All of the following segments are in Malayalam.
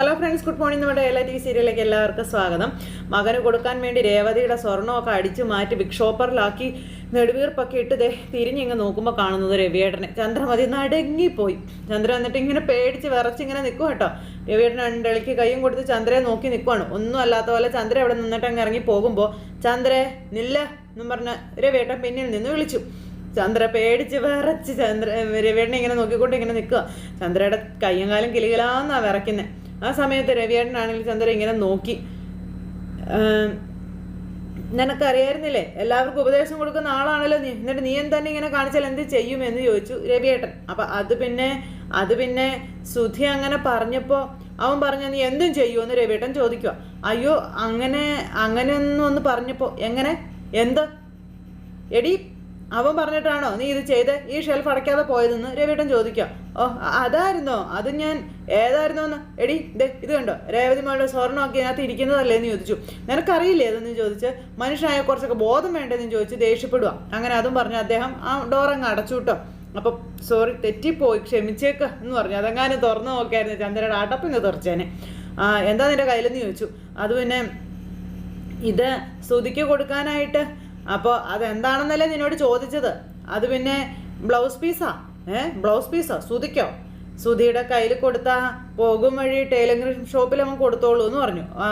ഹലോ ഫ്രണ്ട്സ് ഗുഡ് മോർണിംഗ് നമ്മുടെ എല്ലാ ടി സീരിയലിലേക്ക് എല്ലാവർക്കും സ്വാഗതം. മകന് കൊടുക്കാൻ വേണ്ടി രേവതിയുടെ സ്വർണമൊക്കെ അടിച്ചു മാറ്റി ബിഗ് ഷോപ്പറിലാക്കി നെടുവീർപ്പൊക്കെ ഇട്ട് ദേ തിരിഞ്ഞിങ്ങ് നോക്കുമ്പോൾ കാണുന്നത് രവിയേട്ടനെ. ചന്ദ്രമതി നടുങ്ങിപ്പോയി. ചന്ദ്ര എന്നിട്ട് ഇങ്ങനെ പേടിച്ച് വിറച്ചിങ്ങനെ നിൽക്കും കേട്ടോ. രവിയേട്ടൻ രണ്ടിളക്ക് കൈയും കൊടുത്ത് ചന്ദ്രയെ നോക്കി നിൽക്കുവാണ് ഒന്നും അല്ലാത്ത പോലെ ചന്ദ്ര അവിടെ നിന്നിട്ട് അങ്ങ് ഇറങ്ങി പോകുമ്പോൾ ചന്ദ്രേ നില്ല എന്നും പറഞ്ഞ് രവിയേട്ടൻ പിന്നിൽ നിന്ന് വിളിച്ചു. ചന്ദ്ര പേടിച്ച് വിറച്ച് ചന്ദ്ര രവിയേട്ടനെ ഇങ്ങനെ നോക്കിക്കൊണ്ട് ഇങ്ങനെ നിൽക്കുക ചന്ദ്രയുടെ കയ്യും കാലും കിളികിലാന്നാണ് വിറയ്ക്കുന്നത് ആ സമയത്ത് രവിയേട്ടനാണെങ്കിൽ ചന്ദ്ര ഇങ്ങനെ നോക്കി. നിനക്കറിയായിരുന്നില്ലേ? എല്ലാവർക്കും ഉപദേശം കൊടുക്കുന്ന ആളാണല്ലോ നീ. എന്നിട്ട് നീ എന്താണ് ഇങ്ങനെ കാണിച്ചാൽ എന്ത് ചെയ്യും എന്ന് ചോദിച്ചു രവിയേട്ടൻ. അപ്പൊ അത് പിന്നെ അത് പിന്നെ സുധി അങ്ങനെ പറഞ്ഞപ്പോ അവൻ പറഞ്ഞ നീ എന്തും ചെയ്യുമെന്ന് രവിയേട്ടൻ ചോദിക്കുക അയ്യോ അങ്ങനെ അങ്ങനെയൊന്നും ഒന്ന് പറഞ്ഞപ്പോ എങ്ങനെ? എന്ത്? എടി അവൻ പറഞ്ഞിട്ടാണോ നീ ഇത് ചെയ്ത് ഈ ഷെൽഫ് അടയ്ക്കാതെ പോയതെന്ന് രവിയേട്ടൻ ചോദിക്കാം. ഓ അതായിരുന്നോ? അത് ഞാൻ ഏതായിരുന്നോ എന്ന് എടി ദേ ഇത് കണ്ടോ? രേവതി മകളുടെ സ്വർണമൊക്കെ ഇതിനകത്ത് ഇരിക്കുന്നതല്ലേ എന്ന് ചോദിച്ചു. നിനക്കറിയില്ലേ അതെന്ന് ചോദിച്ച്? മനുഷ്യനായ കുറച്ചൊക്കെ ബോധം വേണ്ടതെന്ന് ചോദിച്ച് ദേഷ്യപ്പെടുക അങ്ങനെ അതും പറഞ്ഞു അദ്ദേഹം ആ ഡോറങ്ങ് അടച്ചു അപ്പൊ സോറി തെറ്റിപ്പോയി ക്ഷമിച്ചേക്ക് എന്ന് പറഞ്ഞു. അതെങ്ങാനും തുറന്നു നോക്കിയായിരുന്നു ചന്ദ്രയുടെ അടപ്പിന്ന് തുറച്ചേനെ. എന്താ നിന്റെ കയ്യിലെന്ന് ചോദിച്ചു. അത് പിന്നെ ഇത് ശ്രുതിക്ക് കൊടുക്കാനായിട്ട് അപ്പോൾ അതെന്താണെന്നല്ലേ നിന്നോട് ചോദിച്ചത്? അത് പിന്നെ ബ്ലൗസ് പീസാ. ഏഹ് ബ്ലൗസ് പീസോ. ശ്രുതിക്കോ? സുധിയുടെ കയ്യിൽ കൊടുത്ത പോകും വഴി ടൈലറിംഗ് ഷോപ്പിൽ അവൻ കൊടുത്തോളൂ എന്ന് പറഞ്ഞു. ആ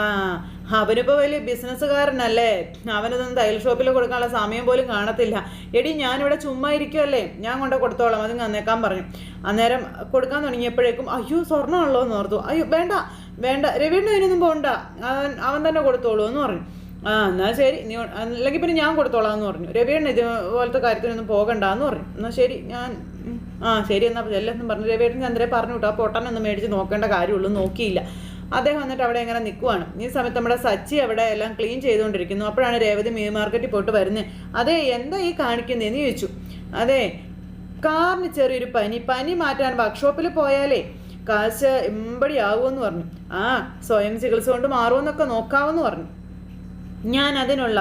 അവനിപ്പോൾ വലിയ ബിസിനസ്സുകാരനല്ലേ? അവനതൊന്നും തയ്യൽ ഷോപ്പിൽ കൊടുക്കാനുള്ള സമയം പോലും കാണത്തില്ല. എടി ഞാനിവിടെ ചുമ്മാ ഇരിക്കുമല്ലേ ഞാൻ കൊണ്ട് കൊടുത്തോളാം. അത് നന്നേക്കാൻ പറഞ്ഞു. അന്നേരം കൊടുക്കാൻ തുടങ്ങിയപ്പോഴേക്കും അയ്യോ സ്വർണമുള്ളോ എന്ന് ഓർത്തു. അയ്യോ വേണ്ട വേണ്ട. രവീണ്ണ അതിനൊന്നും പോകണ്ട അവൻ അവൻ തന്നെ കൊടുത്തോളൂ എന്ന് പറഞ്ഞു. ആ എന്നാൽ ശരി. നീ അല്ലെങ്കിൽ പിന്നെ ഞാൻ കൊടുത്തോളാം എന്ന് പറഞ്ഞു. രവിയണ്ണ ഇതുപോലത്തെ കാര്യത്തിനൊന്നും പോകണ്ടെന്ന് പറഞ്ഞു. എന്നാൽ ശരി ഞാൻ ആ ശരി എന്നാൽ ചെല്ലെന്നും പറഞ്ഞു. രവിയേട്ടൻ ചന്ദ്രയെ പറഞ്ഞു വിട്ടു. ആ പൊട്ടനൊന്നും മേടിച്ച് നോക്കേണ്ട കാര്യമുള്ളൂ നോക്കിയില്ല. അദ്ദേഹം വന്നിട്ട് അവിടെ ഇങ്ങനെ നിൽക്കുവാണ് ഈ സമയത്ത് നമ്മുടെ സച്ചി അവിടെ എല്ലാം ക്ലീൻ ചെയ്തുകൊണ്ടിരിക്കുന്നു. അപ്പോഴാണ് രേവതി മീൻ മാർക്കറ്റിൽ പോയിട്ട് വരുന്നത്. അതെ എന്താ ഈ കാണിക്കുന്നതെന്ന് ചോദിച്ചു. അതെ കാറിന് ചെറിയൊരു പനി. പനി മാറ്റാൻ വർക്ക്ഷോപ്പിൽ പോയാലേ കാശ് എമ്പടി ആവുമെന്ന് പറഞ്ഞു. ആ സ്വയം ചികിത്സ കൊണ്ട് മാറുമെന്നൊക്കെ നോക്കാമെന്ന് പറഞ്ഞു. ഞാൻ അതിനുള്ള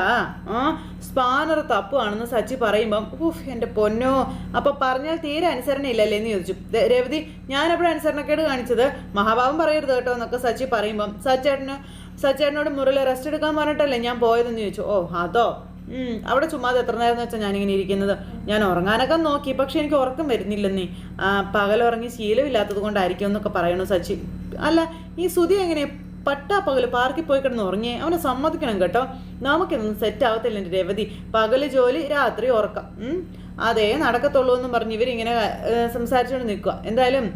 സ്പാനർ തപ്പുവാണെന്ന് സച്ചി പറയുമ്പം ഉഫ് എന്റെ പൊന്നോ. അപ്പൊ പറഞ്ഞാൽ തീരെ അനുസരണ ഇല്ലല്ലേ എന്ന് ചോദിച്ചു രവതി ഞാൻ എപ്പോഴും അനുസരണക്കേട് കാണിച്ചത്. മഹാഭാവം പറയരുത് കേട്ടോ എന്നൊക്കെ സച്ചി പറയുമ്പം സച്ചേട്ടന് സച്ചേട്ടനോട് മുറിൽ റെസ്റ്റ് എടുക്കാൻ പറഞ്ഞിട്ടല്ലേ ഞാൻ പോയതെന്ന് ചോദിച്ചു. ഓ അതോ? അവിടെ ചുമ്മാതെ എത്ര നേരം വെച്ചാൽ ഞാനിങ്ങനെ ഇരിക്കുന്നത്. ഞാൻ ഉറങ്ങാനൊക്കെ നോക്കി പക്ഷെ എനിക്ക് ഉറക്കം വരുന്നില്ലെന്നേ. പകലുറങ്ങി ശീലമില്ലാത്തത് കൊണ്ടായിരിക്കും എന്നൊക്കെ പറയണു സച്ചി. അല്ല ഈ സുതി എങ്ങനെ പട്ടാ പകൽ പാർക്കിൽ പോയി കിടന്ന് ഉറങ്ങിയേ അവനെ സമ്മതിക്കണം കേട്ടോ. നമുക്കിതൊന്നും സെറ്റ് ആവത്തില്ല എന്റെ രവതി. പകൽ ജോലി രാത്രി ഉറക്കം. അതേ നടക്കത്തുള്ളൂ എന്ന് പറഞ്ഞ് ഇവരിങ്ങനെ സംസാരിച്ചുകൊണ്ട് നിൽക്കുക എന്തായാലും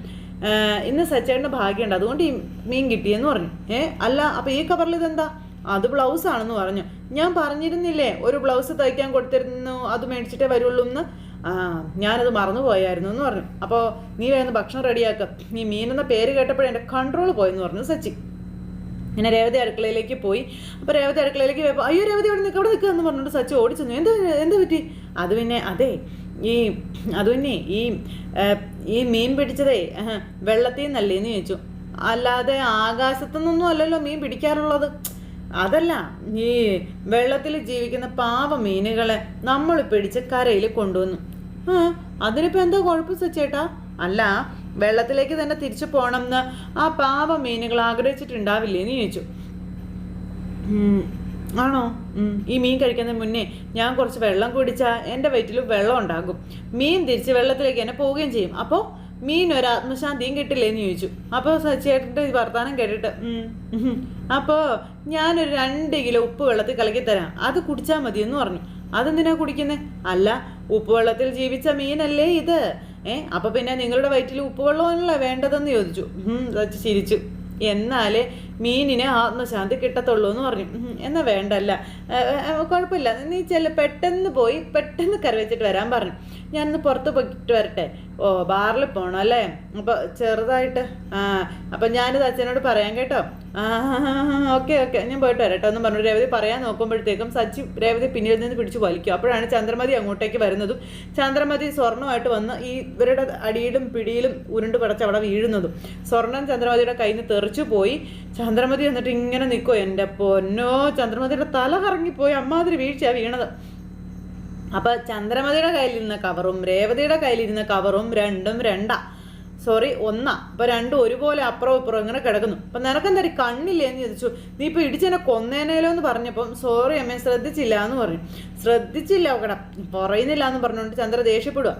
ഇന്ന് സച്ചേട്ടന്റെ ഭാഗ്യമുണ്ട് അതുകൊണ്ട് ഈ മീൻ കിട്ടിയെന്ന് പറഞ്ഞു. ഏ അല്ല അപ്പൊ ഈ കവറിൽ ഇതെന്താ? അത് ബ്ലൗസ് ആണെന്ന് പറഞ്ഞു. ഞാൻ പറഞ്ഞിരുന്നില്ലേ ഒരു ബ്ലൗസ് തയ്ക്കാൻ കൊടുത്തിരുന്നു അത് മേടിച്ചിട്ടേ വരുള്ളൂ എന്ന്? ആ ഞാനത് മറന്നുപോയായിരുന്നു എന്ന് പറഞ്ഞു. അപ്പോൾ നീ വേഗം ഭക്ഷണം റെഡിയാക്കുക നീ മീൻ മീനെന്ന പേര് കേട്ടപ്പോഴേ എന്റെ കൺട്രോൾ പോയെന്ന് പറഞ്ഞു സച്ചി. ഇങ്ങനെ രേവതി അടുക്കളയിലേക്ക് പോയി. അപ്പോൾ രേവതി അടുക്കളയിലേക്ക് പോയപ്പോൾ അയ്യോ രേവതി അവിടെ നിൽക്കുക അവിടെ നിൽക്കുക എന്ന് പറഞ്ഞിട്ട് സച്ച് ഓടിച്ചെന്നു. എന്താ എന്താ പറ്റി? അത് പിന്നെ അതെ ഈ അത് പിന്നെ ഈ ഈ മീൻ പിടിച്ചതേ വെള്ളത്തിൽ നിന്നല്ലേ എന്ന് ചോദിച്ചു. അല്ലാതെ ആകാശത്തു നിന്നും അല്ലല്ലോ മീൻ പിടിക്കാറുള്ളത്. അതല്ല ഈ വെള്ളത്തിൽ ജീവിക്കുന്ന പാവ മീനുകളെ നമ്മൾ പിടിച്ച് കരയിൽ കൊണ്ടുവന്നു. അതിനിപ്പോൾ എന്താ കുഴപ്പം സച്ചേട്ടാ? അല്ല വെള്ളത്തിലേക്ക് തന്നെ തിരിച്ചു പോകണം പോകണമെന്ന് ആ പാവ മീനുകൾ ആഗ്രഹിച്ചിട്ടുണ്ടാവില്ലേ എന്ന് ചോദിച്ചു. ആണോ? ഈ മീൻ കഴിക്കുന്നതിന് മുന്നേ ഞാൻ കുറച്ച് വെള്ളം കുടിച്ചാൽ എന്റെ വയറ്റിൽ വെള്ളം ഉണ്ടാകും. മീൻ തിരിച്ച് വെള്ളത്തിലേക്ക് തന്നെ പോവുകയും ചെയ്യും. അപ്പോൾ മീൻ ഒരു ആത്മശാന്തിയും കിട്ടില്ലേ എന്ന് ചോദിച്ചു. അപ്പോൾ സച്ചിയേട്ടന്റെ ഈ വർത്താനം കേട്ടിട്ട്. അപ്പോൾ ഞാനൊരു രണ്ട് കിലോ ഉപ്പ് വെള്ളത്തിൽ കലക്കി തരാം. അത് കുടിച്ചാൽ മതിയെന്ന് എന്ന് പറഞ്ഞു. അതെന്തിനാ കുടിക്കുന്നത് അല്ല ഉപ്പുവെള്ളത്തിൽ ജീവിച്ച മീനല്ലേ ഇത്? ഏ അപ്പൊ പിന്നെ നിങ്ങളുടെ വയറ്റിൽ ഉപ്പുവെള്ളമല്ലേ വേണ്ടതെന്ന് ചോദിച്ചു. ചിരിച്ചു. എന്നാലേ മീനിന് ആത്മശാന്തി കിട്ടത്തുള്ളൂ എന്ന് പറഞ്ഞു. എന്നാ വേണ്ടല്ല. കുഴപ്പമില്ല. നീ ചെല്ല പെട്ടെന്ന് പോയി പെട്ടെന്ന് കറി വെച്ചിട്ട് വരാൻ പറഞ്ഞു. ഞാനിന്ന് പുറത്ത് പോയിട്ട് വരട്ടെ. ഓ ബാറിൽ പോകണം അല്ലേ? അപ്പോൾ ചെറുതായിട്ട് ആ അപ്പം ഞാനിത് അച്ഛനോട് പറയാൻ കേട്ടോ. ആ ഓക്കെ ഓക്കെ. ഞാൻ പോയിട്ട് വരട്ടെ എന്ന് പറഞ്ഞു. രേവതി പറയാൻ നോക്കുമ്പോഴത്തേക്കും സച്ചി രേവതി പിന്നിൽ നിന്ന് പിടിച്ചു വലിക്കും. അപ്പോഴാണ് ചന്ദ്രമതി അങ്ങോട്ടേക്ക് വരുന്നതും ചന്ദ്രമതി സ്വർണമായിട്ട് വന്ന് ഈ ഇവരുടെ അടിയിലും പിടിയിലും ഉരുണ്ട് പടച്ച് അവിടെ വീഴുന്നതും. സ്വർണം ചന്ദ്രമതിയുടെ കയ്യിൽ നിന്ന് തെറിച്ചു പോയി. ചന്ദ്രമതി എന്നിട്ട് ഇങ്ങനെ നിൽക്കുമോ എന്റെ പൊന്നോ ചന്ദ്രമതിയുടെ തല കറങ്ങിപ്പോയി. അമ്മാതിരി വീഴ്ചയാണ് വീണത്. അപ്പൊ ചന്ദ്രമതിയുടെ കയ്യിലിരുന്ന കവറും രേവതിയുടെ കയ്യിലിരുന്ന കവറും രണ്ടും രണ്ടാ. സോറി ഒന്നാ. അപ്പൊ രണ്ടും ഒരുപോലെ അപ്പുറവും ഇപ്പുറവും ഇങ്ങനെ കിടക്കുന്നു. അപ്പൊ നിനക്കെന്താ കണ്ണില്ലേ? എന്ന് ചോദിച്ചു. നീ ഇപ്പൊ ഇടിച്ചെന്നെ കൊന്നേനേലോ എന്ന് പറഞ്ഞപ്പം സോറി അമ്മ ശ്രദ്ധിച്ചില്ല എന്ന് പറഞ്ഞു. ശ്രദ്ധിച്ചില്ല കട പറയുന്നില്ല എന്ന് പറഞ്ഞുകൊണ്ട് ചന്ദ്ര ദേഷ്യപ്പെടുക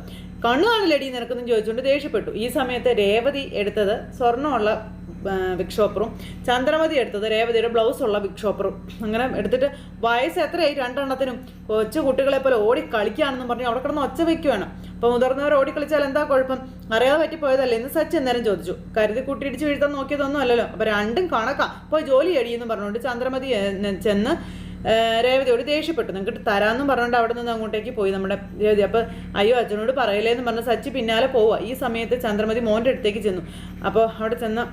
കണ്ണു കാണില്ലടി നിനക്കെന്ന് ചോദിച്ചുകൊണ്ട് ദേഷ്യപ്പെട്ടു. ഈ സമയത്ത് രേവതി എടുത്തത് സ്വർണമുള്ള ബിഗ് ഷോപ്പറും ചന്ദ്രമതി എടുത്തത് രേവതിയുടെ ബ്ലൗസ് ഉള്ള വിക് ഷോപ്പറും അങ്ങനെ എടുത്തിട്ട് വയസ്സ് എത്രയായി? രണ്ടെണ്ണത്തിനും. കൊച്ചു കുട്ടികളെ പോലെ ഓടി കളിക്കുകയാണെന്നും പറഞ്ഞ് അവിടെ കിടന്ന് ഒച്ച വെക്കുകയാണ് അപ്പോൾ മുതിർന്നവർ ഓടി കളിച്ചാൽ എന്താ കുഴപ്പം? അറിയാതെ പറ്റിപ്പോയതല്ലേ? എന്ന് സച്ച് എന്നേരം ചോദിച്ചു. കരുതി കൂട്ടിയിടിച്ച് വീഴ്ത്താൻ നോക്കിയതൊന്നും അല്ലല്ലോ. അപ്പോൾ രണ്ടും കണക്കാം. പോയി ജോലി അടിയെന്ന് പറഞ്ഞുകൊണ്ട് ചന്ദ്രമതി ചെന്ന് രേവതിയോട് ദേഷ്യപ്പെട്ടു. നിങ്ങൾക്ക് തരാമെന്നും പറഞ്ഞുകൊണ്ട് അവിടെ നിന്ന് അങ്ങോട്ടേക്ക് പോയി നമ്മുടെ രേവതി. അപ്പോൾ അയ്യോ അച്ഛനോട് പറയലേ എന്ന് പറഞ്ഞ് സച്ചി പിന്നാലെ പോവുക ഈ സമയത്ത് ചന്ദ്രമതി മോന്റെ അടുത്തേക്ക് ചെന്നു. അപ്പോൾ അവിടെ ചെന്ന്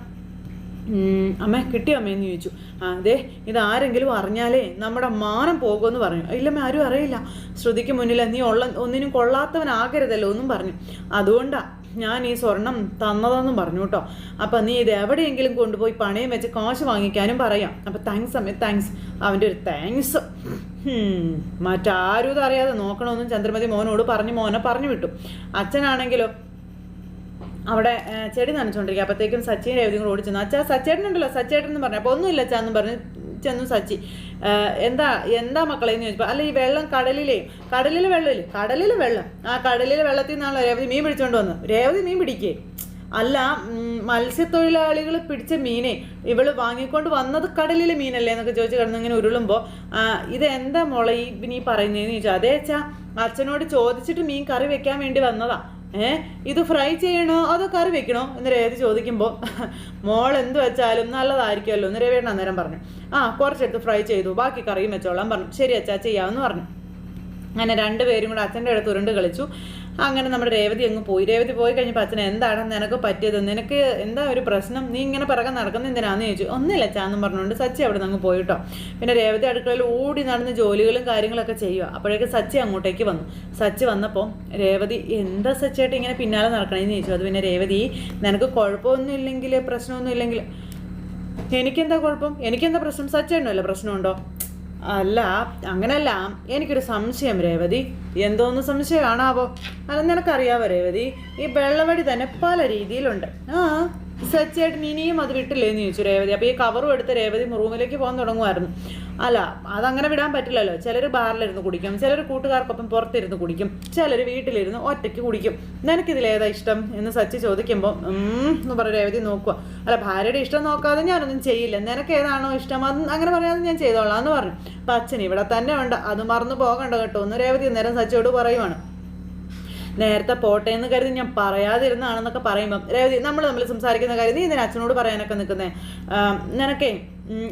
അമ്മ കിട്ടിയോ അമ്മയെന്ന് ചോദിച്ചു. ആ അതെ ഇതാരെങ്കിലും അറിഞ്ഞാലേ നമ്മുടെ മാനം പോകുമെന്ന് പറഞ്ഞു. ഇല്ലമ്മ ആരും അറിയില്ല. ശ്രുതിക്ക് മുന്നിൽ നീ ഉള്ള ഒന്നിനും കൊള്ളാത്തവനാകരുതല്ലോ എന്നും പറഞ്ഞു. അതുകൊണ്ടാ ഞാൻ ഈ സ്വർണം തന്നതെന്നും പറഞ്ഞു കേട്ടോ. അപ്പം നീ ഇത് എവിടെയെങ്കിലും കൊണ്ടുപോയി പണയം വെച്ച് കാശ് വാങ്ങിക്കാനും പറയാം. അപ്പം താങ്ക്സ് അമ്മ താങ്ക്സ് അവന്റെ ഒരു താങ്ക്സ് മറ്റാരും ഇതറിയാതെ നോക്കണമെന്നും ചന്ദ്രമതി മോനോട് പറഞ്ഞു മോനെ പറഞ്ഞു വിട്ടു. അച്ഛനാണെങ്കിലോ അവിടെ ചെടി നനച്ചുകൊണ്ടിരിക്കുക അപ്പോഴത്തേക്കും സച്ചിൻ രേവതി കൂടെ ഓടിച്ചെന്നു. ചെന്നു അച്ഛാ സച്ചേട്ടനുണ്ടല്ലോ സച്ചേട്ടൻ എന്ന് പറഞ്ഞു. അപ്പോൾ ഒന്നുമില്ല അച്ഛാ എന്ന് പറഞ്ഞു ചെന്നു സച്ചി. എന്താ എന്താ മക്കളെ എന്ന് ചോദിച്ചപ്പോൾ അല്ല ഈ വെള്ളം കടലിലേ കടലിലെ വെള്ളമില്ലേ? കടലിലെ വെള്ളം. ആ കടലിലെ വെള്ളത്തിൽ നിന്നാണല്ലോ രേവതി മീൻ പിടിച്ചുകൊണ്ട് വന്നത്. രേവതി മീൻ പിടിക്കേ. അല്ല മത്സ്യത്തൊഴിലാളികൾ പിടിച്ച മീനെ ഇവൾ വാങ്ങിക്കൊണ്ട് വന്നത് കടലിലെ മീനല്ലേ എന്നൊക്കെ ചോദിച്ച് കിടന്ന് ഇങ്ങനെ ഉരുളുമ്പോൾ ഇത് എന്താ മോളെ ഈ നീ പറയുന്നതെന്ന് ചോദിച്ചു. അതേ അച്ഛാ അച്ഛനോട് ചോദിച്ചിട്ട് മീൻ കറി വെക്കാൻ വേണ്ടി വന്നതാ. ഏ? ഇത് ഫ്രൈ ചെയ്യണോ? അതോ കറി വെക്കണോ? എന്ന് രേവതി ചോദിക്കുമ്പോൾ മോൾ എന്ത് വെച്ചാലും നല്ലതായിരിക്കുമല്ലോ എന്ന് രവേട്ടൻ അന്നേരം പറഞ്ഞു. ആ കുറച്ചെടുത്ത് ഫ്രൈ ചെയ്തു. ബാക്കി കറിയും വെച്ചോളാം പറഞ്ഞു. ശരി അച്ഛാ ചെയ്യാമെന്ന് പറഞ്ഞു. അങ്ങനെ രണ്ടുപേരും കൂടെ അച്ഛന്റെ അടുത്ത് ഉരുണ്ട് കളിച്ചു. അങ്ങനെ നമ്മുടെ രേവതി അങ്ങ് പോയി. രേവതി പോയി കഴിഞ്ഞപ്പോൾ അച്ഛൻ എന്താണ് നിനക്ക് പറ്റിയത്? നിനക്ക് എന്താ ഒരു പ്രശ്നം? നീ ഇങ്ങനെ പിറകെ നടക്കുന്ന എന്തിനാന്ന് ചോദിച്ചു. ഒന്നുമില്ല അച്ഛാന്നും പറഞ്ഞുകൊണ്ട് സച്ചി അവിടെ നിന്ന് അങ്ങ് പോയിട്ടോ പിന്നെ രേവതി അടുക്കളയിൽ ഓടി നടന്ന് ജോലികളും കാര്യങ്ങളൊക്കെ ചെയ്യുക അപ്പോഴേക്ക് സച്ചി അങ്ങോട്ടേക്ക് വന്നു. സച്ചി വന്നപ്പോൾ രേവതി എന്താ സച്ചിയായിട്ട് ഇങ്ങനെ പിന്നാലെ നടക്കണേന്ന് ചോദിച്ചു. അത് പിന്നെ രേവതി നിനക്ക് കുഴപ്പമൊന്നും ഇല്ലെങ്കിൽ പ്രശ്നമൊന്നും ഇല്ലെങ്കിൽ എനിക്കെന്താ കുഴപ്പം? എനിക്കെന്താ പ്രശ്നം? സച്ചേട്ടനല്ല പ്രശ്നമുണ്ടോ? അല്ല അങ്ങനല്ല. എനിക്കൊരു സംശയം രേവതി. എന്തോന്ന് സംശയമാണാവോ അല്ല നിനക്കറിയാവോ രേവതി? ഈ വെള്ളവടി തന്നെ പല രീതിയിലുണ്ട്. ആ സച്ചേട്ടൻ ഇനിയും അത് വിട്ടില്ലേന്ന് ചോദിച്ചു രേവതി. അപ്പോൾ ഈ കവറും എടുത്ത് രേവതി റൂമിലേക്ക് പോകാൻ തുടങ്ങുമായിരുന്നു. അല്ല അതങ്ങനെ വിടാൻ പറ്റില്ലല്ലോ. ചിലർ ബാറിലിരുന്ന് കുടിക്കും ചിലർ കൂട്ടുകാർക്കൊപ്പം പുറത്തിരുന്ന് കുടിക്കും ചിലർ വീട്ടിലിരുന്ന് ഒറ്റയ്ക്ക് കുടിക്കും. നിനക്കിതിലേതാ ഇഷ്ടം? എന്ന് സച്ചി ചോദിക്കുമ്പോൾ എന്ന് പറഞ്ഞ രേവതി നോക്കുക അല്ല ഭാര്യയുടെ ഇഷ്ടം നോക്കാതെ ഞാനൊന്നും ചെയ്യില്ല. നിനക്ക് ഏതാണോ ഇഷ്ടം? അത് അങ്ങനെ പറയാതെ ഞാൻ ചെയ്തോളാം എന്ന് പറഞ്ഞു. അപ്പം അച്ഛൻ ഇവിടെ തന്നെ ഉണ്ട്. അത് മറന്നു പോകണ്ട കേട്ടോ ഒന്ന് രേവതി നേരം സച്ചിയോട് പറയുവാണ്. നേരത്തെ പോട്ടെ എന്ന് കരുതി ഞാൻ പറയാതിരുന്നാണെന്നൊക്കെ പറയുമ്പം രേവതി നമ്മൾ നമ്മൾ സംസാരിക്കുന്ന കാര്യം നീ ഇതിന് അച്ഛനോട് പറയാനൊക്കെ നിൽക്കുന്നത് നിനക്കെ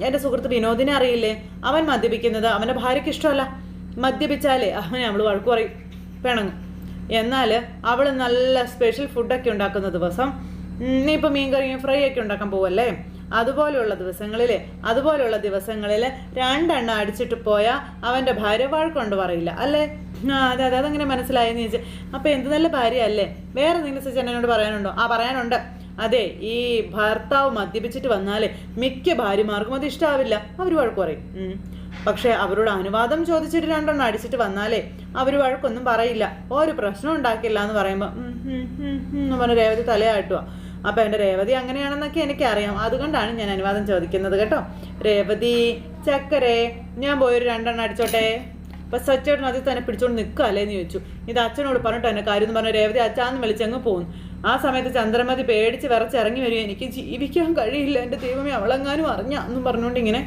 എന്റെ സുഹൃത്ത് വിനോദിനെ അറിയില്ലേ? അവൻ മദ്യപിക്കുന്നത് അവന്റെ ഭാര്യയ്ക്ക് ഇഷ്ടമല്ല. മദ്യപിച്ചാലേ അവനെ അവൾ വഴക്ക് പറയും. പിണങ്ങും. എന്നാൽ അവൾ നല്ല സ്പെഷ്യൽ ഫുഡൊക്കെ ഉണ്ടാക്കുന്ന ദിവസം നീ ഇപ്പോൾ മീൻ കറിയും ഫ്രൈ ഒക്കെ ഉണ്ടാക്കാൻ പോവല്ലേ? അതുപോലെയുള്ള ദിവസങ്ങളിൽ അതുപോലെയുള്ള ദിവസങ്ങളിൽ രണ്ടെണ്ണം അടിച്ചിട്ട് പോയാൽ അവന്റെ ഭാര്യ വഴക്കൊണ്ട് പറയില്ല അല്ലേ? ആ അതെ അതെ അതങ്ങനെ മനസ്സിലായെന്ന് ചോദിച്ചാൽ അപ്പോൾ എന്ത് നല്ല ഭാര്യ അല്ലേ വേറെ എന്തെങ്കിലും സച്ചിൻ എന്നോട് പറയാനുണ്ടോ? ആ പറയാനുണ്ട്. അതെ ഈ ഭർത്താവ് മദ്യപിച്ചിട്ട് വന്നാലേ മിക്ക ഭാര്യമാർക്കും അത് ഇഷ്ടാവില്ല. അവർ വഴക്ക് പറയും. പക്ഷേ അവരോട് അനുവാദം ചോദിച്ചിട്ട് രണ്ടെണ്ണം അടിച്ചിട്ട് വന്നാലേ അവർ വഴക്കൊന്നും പറയില്ല. ഒരു പ്രശ്നം ഉണ്ടാക്കില്ല എന്ന് പറയുമ്പോൾ പറഞ്ഞ് രേവതി തലയാട്ടുക അപ്പൊ എന്റെ രേവതി അങ്ങനെയാണെന്നൊക്കെ എനിക്കറിയാം. അതുകൊണ്ടാണ് ഞാൻ അനുവാദം ചോദിക്കുന്നത് കേട്ടോ. രേവതി ചക്കരെ ഞാൻ പോയൊരു രണ്ടെണ്ണം അടിച്ചോട്ടെ? അപ്പൊ സച്ചേട്ടൻ അതിൽ തന്നെ പിടിച്ചോണ്ട് നിൽക്കുക അല്ലേന്ന് ചോദിച്ചു. ഇത് അച്ഛനോട് പറഞ്ഞിട്ട് എന്നെ കാര്യം എന്ന് പറഞ്ഞ രേവതി അച്ഛാന്ന് വിളിച്ചങ്ങ് പോകുന്നു ആ സമയത്ത് ചന്ദ്രമതി പേടിച്ച് വിറച്ച് ഇറങ്ങി വരും എനിക്ക് ജീവിക്കാൻ കഴിയില്ല. എന്റെ ദൈവമേ അവളെങ്ങാനും അറിഞ്ഞ എന്നും പറഞ്ഞുകൊണ്ട് ഇങ്ങനെ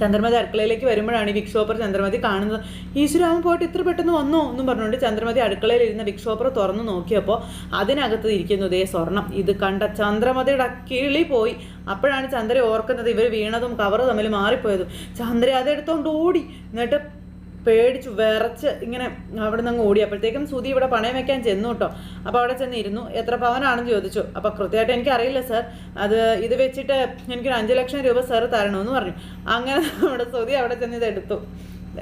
ചന്ദ്രമതി അടുക്കളയിലേക്ക് വരുമ്പോഴാണ് ഈ വിക് ഷോപ്പർ ചന്ദ്രമതി കാണുന്നത്. ഈശ്വരാമൻ പോയിട്ട് ഇത്ര പെട്ടെന്ന് വന്നോ എന്നും പറഞ്ഞുകൊണ്ട് ചന്ദ്രമതി അടുക്കളയിൽ ഇരുന്ന വിക് ഷോപ്പർ തുറന്നു നോക്കിയപ്പോൾ അതിനകത്ത് ഇരിക്കുന്നു ഇതേ സ്വർണം. ഇത് കണ്ട ചന്ദ്രമതിയുടെ കിളി പോയി. അപ്പോഴാണ് ചന്ദ്ര ഓർക്കുന്നത് ഇവർ വീണതും കവറ് തമ്മിൽ മാറിപ്പോയതും. ചന്ദ്ര അതെടുത്തോണ്ട് ഓടി. എന്നിട്ട് പേടിച്ചു വിറച്ച് ഇങ്ങനെ അവിടെ നിന്ന് ഓടിയപ്പോഴത്തേക്കും സുധി ഇവിടെ പണയം വെക്കാൻ ചെന്നു കേട്ടോ. അപ്പോൾ അവിടെ ചെന്നിരുന്നു. എത്ര പവനാണെന്ന് ചോദിച്ചു. അപ്പോൾ കൃത്യമായിട്ട് എനിക്കറിയില്ല സാർ. അത് ഇത് വെച്ചിട്ട് എനിക്കൊരു അഞ്ച് ലക്ഷം രൂപ സാർ തരണമെന്ന് പറഞ്ഞു. അങ്ങനെ നമ്മുടെ സുധി അവിടെ ചെന്ന് ഇത് എടുത്തു.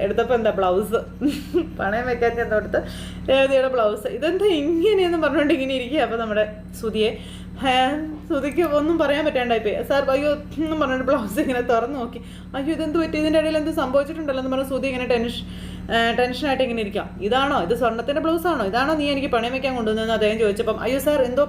എടുത്തപ്പോൾ എന്താ ബ്ലൗസ് പണയം വെക്കാൻ ചെന്നോടത്ത് രേവതിയുടെ ബ്ലൗസ് ഇതെന്താ ഇങ്ങനെയെന്ന് പറഞ്ഞുകൊണ്ട് ഇങ്ങനെ ഇരിക്കുക അപ്പോൾ നമ്മുടെ സുധിയെ സുധിക്ക് ഒന്നും പറയാൻ പറ്റാണ്ടായിപ്പോയി സാർ അയ്യോ എന്നും പറഞ്ഞിട്ട് ബ്ലൗസ് ഇങ്ങനെ തുറന്നു നോക്കി. അയ്യോ ഇതെന്ത് പറ്റി? ഇതിന്റെ ഇടയിൽ എന്ത് സംഭവിച്ചിട്ടുണ്ടല്ലോ എന്ന് പറഞ്ഞ് ശ്രുതി ഇങ്ങനെ ടെൻഷൻ ടെൻഷനായിട്ട് ഇങ്ങനെ ഇരിക്കാം ഇതാണോ? ഇത് സ്വർണത്തിന്റെ ബ്ലൗസ് ആണോ? ഇതാണോ നീ എനിക്ക് പണയം വെക്കാൻ കൊണ്ടുവന്നതെന്ന് അദ്ദേഹം ചോദിച്ചപ്പം അയ്യോ സാർ എന്തോ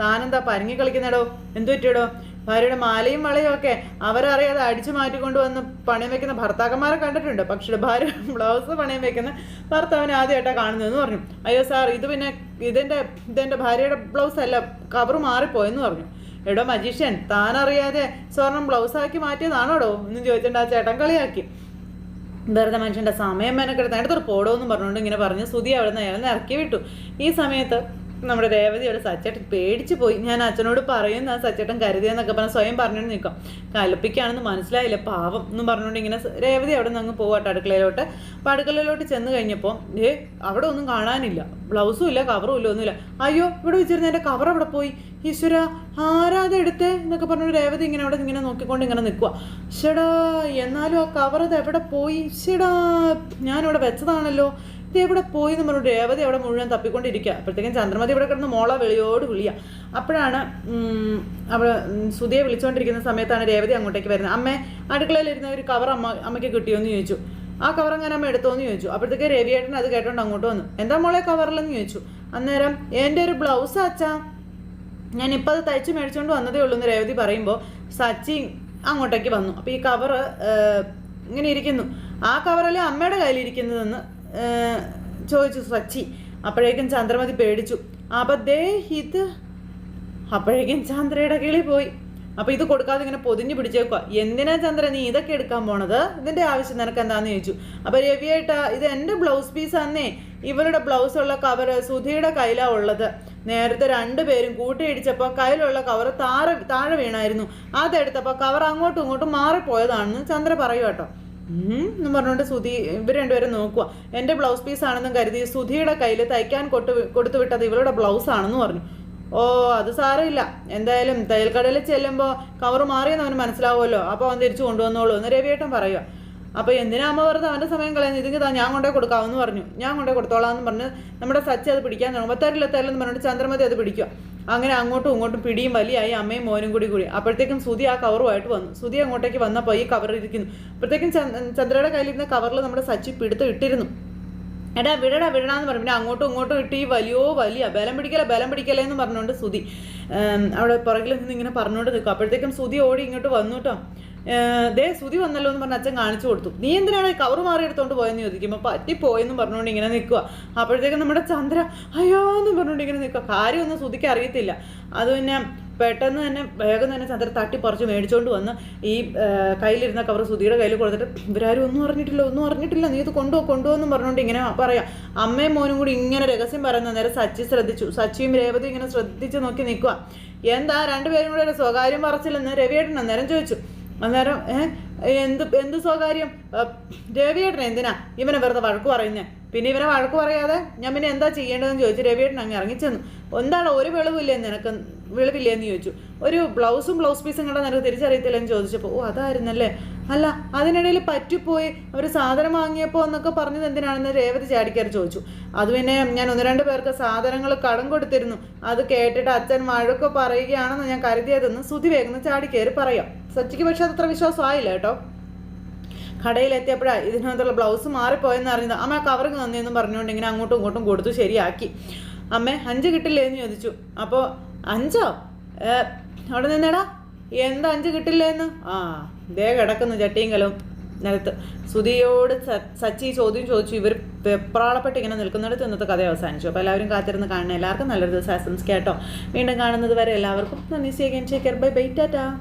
താനെന്താ പരങ്ങി കളിക്കുന്നേടോ? എന്ത് പറ്റിയടോ? ഭാര്യയുടെ മാലയും വളയും ഒക്കെ അവരറിയാതെ അടിച്ചു മാറ്റിക്കൊണ്ട് വന്ന് പണയം വെക്കുന്ന ഭർത്താക്കന്മാരെ കണ്ടിട്ടുണ്ട്. പക്ഷേ ഭാര്യ ബ്ലൗസ് പണയം വെക്കുന്ന ഭർത്താവിനെ ആദ്യമായിട്ടാണ് കാണുന്നതെന്ന് പറഞ്ഞു. അയ്യോ സാർ ഇത് പിന്നെ ഇതെന്റെ ഇതെന്റെ ഭാര്യയുടെ ബ്ലൗസ് അല്ല കവർ മാറിപ്പോയെന്ന് പറഞ്ഞു. എടോ മജീഷ്യൻ താനറിയാതെ സ്വർണം ബ്ലൗസാക്കി മാറ്റിയതാണോടോ? എന്ന് ചോദിച്ചിട്ട് ആ ചേട്ടൻ കളിയാക്കി. വെറുതെ മനുഷ്യന്റെ സമയം മെനക്കെടുത്ത് അടുത്തൊരു പോടോ എന്ന് പറഞ്ഞുകൊണ്ട് ഇങ്ങനെ പറഞ്ഞ് സുതി അവിടെ നിന്ന് അയാളെ ഇറക്കി വിട്ടു. ഈ സമയത്ത് നമ്മുടെ രേവതിയോട് സച്ചേട്ടൻ പേടിച്ചു പോയി. ഞാൻ അച്ഛനോട് പറയുന്ന സച്ചേട്ടൻ കരുതിയെന്നൊക്കെ പറഞ്ഞ് സ്വയം പറഞ്ഞു നിൽക്കാം. കലപ്പിക്കാണെന്ന് മനസ്സിലായില്ല പാവം എന്ന് പറഞ്ഞുകൊണ്ട് ഇങ്ങനെ രേവതി അവിടെ നിന്ന് അങ്ങ് പോവാട്ടെ അടുക്കളയിലോട്ട്. അപ്പോൾ അടുക്കളയിലോട്ട് ചെന്ന് കഴിഞ്ഞപ്പോൾ ഏ അവിടെ ഒന്നും കാണാനില്ല. ബ്ലൗസും ഇല്ല കവറും ഇല്ല ഒന്നുമില്ല. അയ്യോ ഇവിടെ വെച്ചിരുന്ന എന്റെ കവർ അവിടെ പോയി? ഈശ്വര ആരാധ എടുത്തേ? എന്നൊക്കെ പറഞ്ഞു രേവതി ഇങ്ങനെ അവിടെ ഇങ്ങനെ നോക്കിക്കൊണ്ട് ഇങ്ങനെ നിൽക്കുക ഷെടാ എന്നാലും ആ കവർ അത് എവിടെ പോയി? ഷെടാ ഞാനിവിടെ വെച്ചതാണല്ലോ. ഇത് എവിടെ പോയി എന്ന് പറഞ്ഞു രേവതി അവിടെ മുഴുവൻ തപ്പിക്കൊണ്ടിരിക്കുക അപ്പോഴത്തേക്കും ചന്ദ്രമതി ഇവിടെ കിടന്ന് മോള വെളിയോട് വിളിയ. അപ്പോഴാണ് അവൾ സുധിയെ വിളിച്ചുകൊണ്ടിരിക്കുന്ന സമയത്താണ് രേവതി അങ്ങോട്ടേക്ക് വരുന്നത്. അമ്മേ അടുക്കളയിലിരുന്ന ഒരു കവർ അമ്മ അമ്മയ്ക്ക് കിട്ടിയോന്ന് ചോദിച്ചു. ആ കവർ അങ്ങനെ അമ്മ എടുത്തോന്ന് ചോദിച്ചു. അപ്പോഴത്തേക്ക് രവിയേട്ടൻ അത് കേട്ടോണ്ട് അങ്ങോട്ട് വന്നു. എന്താ മോളെ കവറിലെന്ന് ചോദിച്ചു. അന്നേരം എന്റെ ഒരു ബ്ലൗസ് അച്ഛാ. ഞാൻ ഇപ്പോൾ അത് തയ്ച്ച് മേടിച്ചുകൊണ്ട് വന്നതേ ഉള്ളൂ എന്ന് രേവതി പറയുമ്പോൾ സച്ചി അങ്ങോട്ടേക്ക് വന്നു. അപ്പോൾ ഈ കവർ ഇങ്ങനെ ഇരിക്കുന്നു. ആ കവറല്ലേ അമ്മയുടെ കയ്യിലിരിക്കുന്നതെന്ന് ചോദിച്ചു സച്ചി അപ്പോഴേക്കും ചന്ദ്രമതി പേടിച്ചു. അബദ്ധേ ഇത് അപ്പോഴേക്കും ചന്ദ്രയുടെ കിളി പോയി. അപ്പൊ ഇത് കൊടുക്കാതെ ഇങ്ങനെ പൊതിഞ്ഞു പിടിച്ചേക്കുക എന്തിനാ ചന്ദ്ര നീ ഇതൊക്കെ എടുക്കാൻ പോണത്? ഇതിന്റെ ആവശ്യം നിനക്ക് എന്താന്ന് ചോദിച്ചു. അപ്പൊ രവിയേട്ടാ ഇത് എന്റെ ബ്ലൗസ് പീസ് ആന്നേ. ഇവരുടെ ബ്ലൗസ് ഉള്ള കവർ സുധിയുടെ കയ്യിലാ ഉള്ളത്. നേരത്തെ രണ്ടുപേരും കൂട്ടിയിടിച്ചപ്പോൾ കയ്യിലുള്ള കവർ താഴെ താഴെ വീണായിരുന്നു. അതെടുത്തപ്പോൾ കവർ അങ്ങോട്ടും ഇങ്ങോട്ടും മാറിപ്പോയതാണെന്ന് ചന്ദ്ര പറയൂ കേട്ടോ. എന്ന് പറഞ്ഞുകൊണ്ട് സുധി ഇവർ രണ്ടുപേരും നോക്കുക എന്റെ ബ്ലൗസ് പീസ് ആണെന്നും കരുതി സുധിയുടെ കയ്യിൽ തയ്ക്കാൻ കൊട്ടു കൊടുത്തു വിട്ടത് ഇവളുടെ ബ്ലൗസ് ആണെന്ന് പറഞ്ഞു. ഓ അത് സാരമില്ല. എന്തായാലും തയ്യൽക്കടയിൽ ചെല്ലുമ്പോൾ കവർ മാറിയെന്ന് അവന് മനസ്സിലാവുമല്ലോ. അപ്പോൾ അവൻ തിരിച്ചു കൊണ്ടുവന്നോളൂ എന്ന് രവിയേട്ടൻ പറയുക അപ്പോൾ എന്തിനാ അമ്മ വെറുതെ അവന്റെ സമയം കളയുന്നത്? ഇതിന് താ ഞാൻ കൊണ്ടേ കൊടുക്കാമെന്ന് പറഞ്ഞു. ഞാൻ കൊണ്ടേ കൊടുത്തോളാം എന്ന് പറഞ്ഞ് നമ്മുടെ സച്ചി അത് പിടിക്കാൻ തുടങ്ങുമ്പോൾ തരില്ല തരില്ലെന്ന് പറഞ്ഞിട്ട് ചന്ദ്രമതി അത് പിടിക്കുക. അങ്ങനെ അങ്ങോട്ടും ഇങ്ങോട്ടും പിടിയും വലിയായി അമ്മയും മോനും കൂടി കൂടി. അപ്പോഴത്തേക്കും സുധി ആ കവറുമായിട്ട് വന്നു. സുധി അങ്ങോട്ടേക്ക് വന്നപ്പോൾ ഈ കവർ ഇരിക്കുന്നു. അപ്പോഴത്തേക്കും ചന്ദ്- ചന്ദ്രയുടെ കയ്യിലിരുന്ന കവറിൽ നമ്മുടെ സച്ചി പിടുത്തം ഇട്ടിരുന്നു. എടാ വിടടാ വിടടാന്ന് പറഞ്ഞു. പിന്നെ അങ്ങോട്ടും ഇങ്ങോട്ടും ഇട്ട് ഈ വലിയോ വലിയ ബലം പിടിക്കല ബലം പിടിക്കല എന്ന് പറഞ്ഞുകൊണ്ട് ഉം, അവിടെ പുറകിൽ നിന്ന് ഇങ്ങനെ പറഞ്ഞുകൊണ്ട് നിൽക്കും അപ്പോഴത്തേക്കും സുധി ഓടി ഇങ്ങോട്ട് വന്നു കേട്ടോ. ദേ സുതി വന്നല്ലോ എന്ന് പറഞ്ഞ അച്ഛൻ കാണിച്ചു കൊടുത്തു. നീ എന്തിനാണ് കവർ മാറി എടുത്തോണ്ട് പോയെന്ന് ചോദിക്കുമ്പോൾ പറ്റിപ്പോയെന്ന് പറഞ്ഞുകൊണ്ട് ഇങ്ങനെ നിൽക്കുക അപ്പോഴത്തേക്കും നമ്മുടെ ചന്ദ്ര അയ്യോ എന്ന് പറഞ്ഞുകൊണ്ട് ഇങ്ങനെ നിൽക്കുക കാര്യമൊന്നും സുതിക്ക് അറിയത്തില്ല. അത് പിന്നെ പെട്ടെന്ന് തന്നെ വേഗം തന്നെ ചന്ദ്ര തട്ടി പറിച്ച് മേടിച്ചോണ്ട് വന്ന് ഈ കയ്യിലിരുന്ന കവർ സുധിയുടെ കയ്യിൽ കൊടുത്തിട്ട് ഇവരാരും ഒന്നും അറിഞ്ഞിട്ടില്ല ഒന്നും അറിഞ്ഞിട്ടില്ല. നീ ഇത് കൊണ്ടുപോ കൊണ്ടുപോകുന്നു പറഞ്ഞുകൊണ്ട് ഇങ്ങനെ പറയാം. അമ്മയും മോനും കൂടി ഇങ്ങനെ രഹസ്യം പറയുന്ന നേരം സച്ചി ശ്രദ്ധിച്ചു. സച്ചിയും രേവതി ഇങ്ങനെ ശ്രദ്ധിച്ച് നോക്കി നിൽക്കുക എന്താ രണ്ടുപേരും കൂടെ ഒരു സ്വകാര്യം പറച്ചില്ലെന്ന് രവിയേട്ടൻ അന്നേരം ചോദിച്ചു. അന്നേരം എന്ത് എന്ത് സ്വകാര്യം? രവിയേട്ടൻ എന്തിനാ ഇവനെ വെറുതെ വഴക്ക് പറയുന്നേ? പിന്നെ ഇവരെ വഴക്ക് പറയാതെ ഞാൻ പിന്നെ എന്താ ചെയ്യേണ്ടതെന്ന് ചോദിച്ചു രവിയേട്ടൻ അങ്ങ് ഇറങ്ങിച്ചെന്നു. എന്താണ്? ഒരു വെളിവില്ലേ നിനക്ക്? വെളിവില്ലേ എന്ന് ചോദിച്ചു. ഒരു ബ്ലൗസും ബ്ലൗസ് പീസും കണ്ടാൽ നിനക്ക് തിരിച്ചറിയത്തില്ലെന്ന് ചോദിച്ചപ്പോൾ ഓ അതായിരുന്നല്ലേ? അല്ല അതിനിടയിൽ പറ്റിപ്പോയി. അവർ സാധനം വാങ്ങിയപ്പോൾ എന്നൊക്കെ പറഞ്ഞത് എന്തിനാണെന്ന് രേവതി ചാടിക്കാർ ചോദിച്ചു. അത് പിന്നെ ഞാൻ ഒന്ന് രണ്ട് പേർക്ക് സാധനങ്ങൾ കടം കൊടുത്തിരുന്നു. അത് കേട്ടിട്ട് അച്ഛൻ വഴക്ക് പറയുകയാണെന്ന് ഞാൻ കരുതിയതെന്ന് സുതി വേഗം ചാടിക്കയറി പറയാം. സച്ചിക്ക് പക്ഷെ അതത്ര വിശ്വാസം ആയില്ല കേട്ടോ. കടയിലെത്തിയപ്പോഴാണ് ഇതിനകത്തുള്ള ബ്ലൗസ് മാറിപ്പോയെന്ന് അറിഞ്ഞത്. അമ്മ കവറിങ് തന്നെയെന്നും പറഞ്ഞുകൊണ്ട് ഇങ്ങനെ അങ്ങോട്ടും ഇങ്ങോട്ടും കൊടുത്തു ശരിയാക്കി. അമ്മേ അഞ്ച് കിട്ടില്ലേ എന്ന് ചോദിച്ചു. അപ്പോൾ അഞ്ചോ? അവിടെ നിന്നേടാ. എന്താ അഞ്ച് കിട്ടില്ലേന്ന്? ആ ദേ കിടക്കുന്നു ചട്ടിയും കലവും നിലത്ത്. സുധിയോട് സ- സച്ചി ചോദ്യം ചോദിച്ചു. ഇവർ വെപ്രാളപ്പെട്ട് ഇങ്ങനെ നിൽക്കുന്നിടത്ത് ഇന്നത്തെ കഥ അവസാനിച്ചു. അപ്പോൾ എല്ലാവരും കാത്തിരുന്ന് കാണണം. എല്ലാവർക്കും നല്ലൊരു ദിവസം. ആശംസിക്കാം കേട്ടോ. വീണ്ടും കാണുന്നത് വരെ എല്ലാവർക്കും നന്ദി. സേകൻ ശേഖർ ബൈ ബൈ ടാറ്റാ